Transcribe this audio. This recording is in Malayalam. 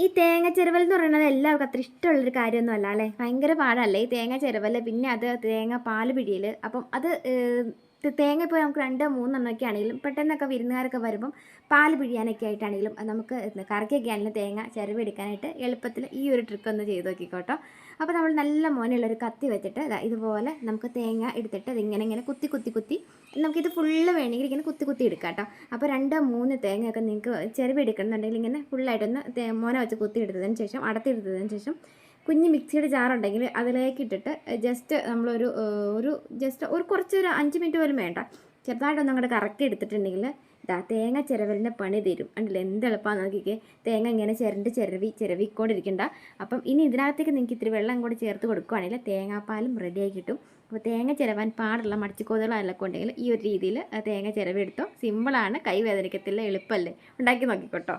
ഈ തേങ്ങ ചെരുവൽ എന്ന് പറയുന്നത് എല്ലാവർക്കും അത്ര ഇഷ്ടമുള്ളൊരു കാര്യമൊന്നും അല്ല? അല്ലേ ഭയങ്കര പാടല്ലേ ഈ തേങ്ങ ചെരുവൽ പിന്നെ അത് തേങ്ങ പാൽ പിടിയൽ അപ്പം അത് തേങ്ങ ഇപ്പോൾ നമുക്ക് രണ്ട് മൂന്നെണ്ണമൊക്കെ ആണെങ്കിലും പെട്ടെന്നൊക്കെ വിരുന്നുകാരൊക്കെ വരുമ്പം പാൽ പിഴിയാനൊക്കെ ആയിട്ടാണെങ്കിലും നമുക്ക് കറക്കൊക്കെ ആണെങ്കിലും തേങ്ങ ചിരവെടുക്കാനായിട്ട് എളുപ്പത്തിൽ ഈ ഒരു ട്രിക്ക് ഒന്ന് ചെയ്ത് നോക്കിക്കോട്ടോ. അപ്പോൾ നമ്മൾ നല്ല മോനുള്ളൊരു കത്തി വെച്ചിട്ട് ഇതുപോലെ നമുക്ക് തേങ്ങ എടുത്തിട്ട് ഇതിങ്ങനെ ഇങ്ങനെ കുത്തി കുത്തി കുത്തി നമുക്കിത് ഫുള്ള് വേണമെങ്കിൽ ഇങ്ങനെ കുത്തി കുത്തി എടുക്കാം കേട്ടോ അപ്പോൾ രണ്ട് മൂന്ന് തേങ്ങയൊക്കെ നിങ്ങൾക്ക് ചിരവി എടുക്കണമെന്നുണ്ടെങ്കിൽ ഇങ്ങനെ ഫുള്ളായിട്ടൊന്ന് മോന വെച്ച് കുത്തി എടുത്തതിന് ശേഷം അടത്തിയെടുത്തതിന് ശേഷം കുഞ്ഞ് മിക്സിയുടെ ജാറുണ്ടെങ്കിൽ അതിലേക്ക് ഇട്ടിട്ട് ജസ്റ്റ് നമ്മളൊരു ഒരു ജസ്റ്റ് ഒരു കുറച്ച് ഒരു അഞ്ച് മിനിറ്റ് പോലും വേണ്ട. ചെറുതായിട്ടൊന്നും അങ്ങോട്ട് കറക്കി എടുത്തിട്ടുണ്ടെങ്കിൽ ഇതാ തേങ്ങ ചിരവലിന്റെ പണി തരും. ഉണ്ടല്ലോ എന്ത് എളുപ്പമാണ് നോക്കിക്കേ. തേങ്ങ ഇങ്ങനെ ചിരണ്ട് ചിരവി ചിരവിക്കൊണ്ടിരിക്കണ്ട. അപ്പം ഇനി ഇതിനകത്തേക്ക് നിങ്ങൾക്ക് ഇത്തിരി വെള്ളം കൂടി ചേർത്ത് കൊടുക്കുകയാണെങ്കിൽ തേങ്ങാപ്പാലും റെഡിയായി കിട്ടും. അപ്പോൾ തേങ്ങ ചിരവാൻ പാടുള്ള മടിച്ചുകോതുകളൊക്കെ ഉണ്ടെങ്കിൽ ഈ ഒരു രീതിയിൽ തേങ്ങ ചിരവെടുത്തോ സിമ്പിളാണ് കൈ എളുപ്പമല്ലേ ഉണ്ടാക്കി നോക്കിക്കോട്ടോ.